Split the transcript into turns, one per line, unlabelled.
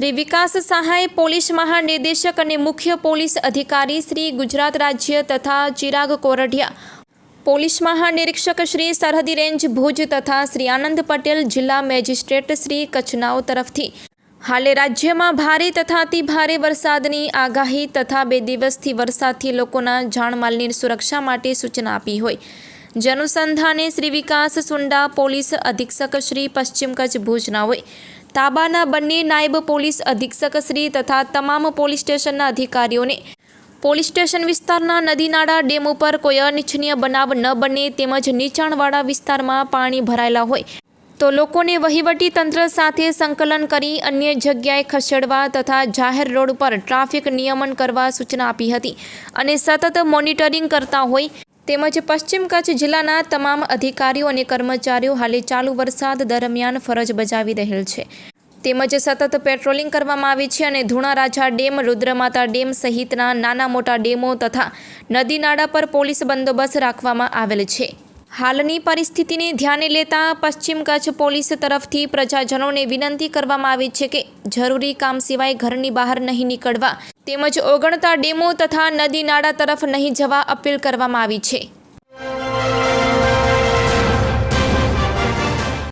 શ્રી વિકાસ સહાય પોલીસ મહાનિર્દેશક અને મુખ્ય પોલીસ અધિકારી શ્રી ગુજરાત રાજ્ય તથા ચિરાગ કોરઢિયા. પોલીસ મહાનિરીક્ષક શ્રી સરહદી રેન્જ ભુજ તથા શ્રી આનંદ પટેલ જિલ્લા મેજિસ્ટ્રેટ શ્રી કચ્છનાઓ તરફથી. હાલે રાજ્યમાં ભારે તથા ભારે વરસાદની આગાહી તથા બે દિવસથી વરસાદથી લોકોના જાનમાલની સુરક્ષા માટે સૂચના આપી હોય. જનુસંધાને શ્રી વિકાસ સુંડા પોલીસ અધિક્ષક શ્રી પશ્ચિમ કચ્છ ભુજના હોય. તાબાના બંને નાયબ પોલીસ અધિક્ષક શ્રી તથા તમામ પોલીસ સ્ટેશનના અધિકારીઓને પોલીસ સ્ટેશન વિસ્તારના નદી નાળા ડેમ ઉપર કોઈ અનિચ્છનીય બનાવ ન બને તેમજ નીચાણવાળા વિસ્તારમાં પાણી ભરાયેલા હોય. તો લોકોને વહીવટી તંત્ર સાથે સંકલન કરી અન્ય જગ્યાએ ખસેડવા તથા જાહેર રોડ પર ટ્રાફિક નિયમન કરવા સૂચના આપી હતી અને સતત મોનિટરિંગ કરતા હોય તેમજ પશ્ચિમ કચ્છ જિલ્લાના તમામ અધિકારીઓ અને કર્મચારીઓ હાલે ચાલુ વરસાદ દરમિયાન ફરજ બજાવી રહેલ છે. તેમજ સતત પેટ્રોલિંગ કરવામાં આવે છે અને ધુણારાજા ડેમ, રુદ્રમાતા ડેમ સહિતના નાના મોટા ડેમો તથા નદી નાળા પર પોલીસ બંદોબસ્ત રાખવામાં આવેલ છે. હાલની પરિસ્થિતિને ધ્યાને લેતા પશ્ચિમ કચ્છ પોલીસ તરફથી પ્રજાજનોને વિનંતી કરવામાં આવી છે કે જરૂરી કામ સિવાય ઘરની બહાર નહીં નીકળવા તેમજ ઓગણતા ડેમો તથા નદી નાળા તરફ નહીં જવા અપીલ કરવામાં આવી છે.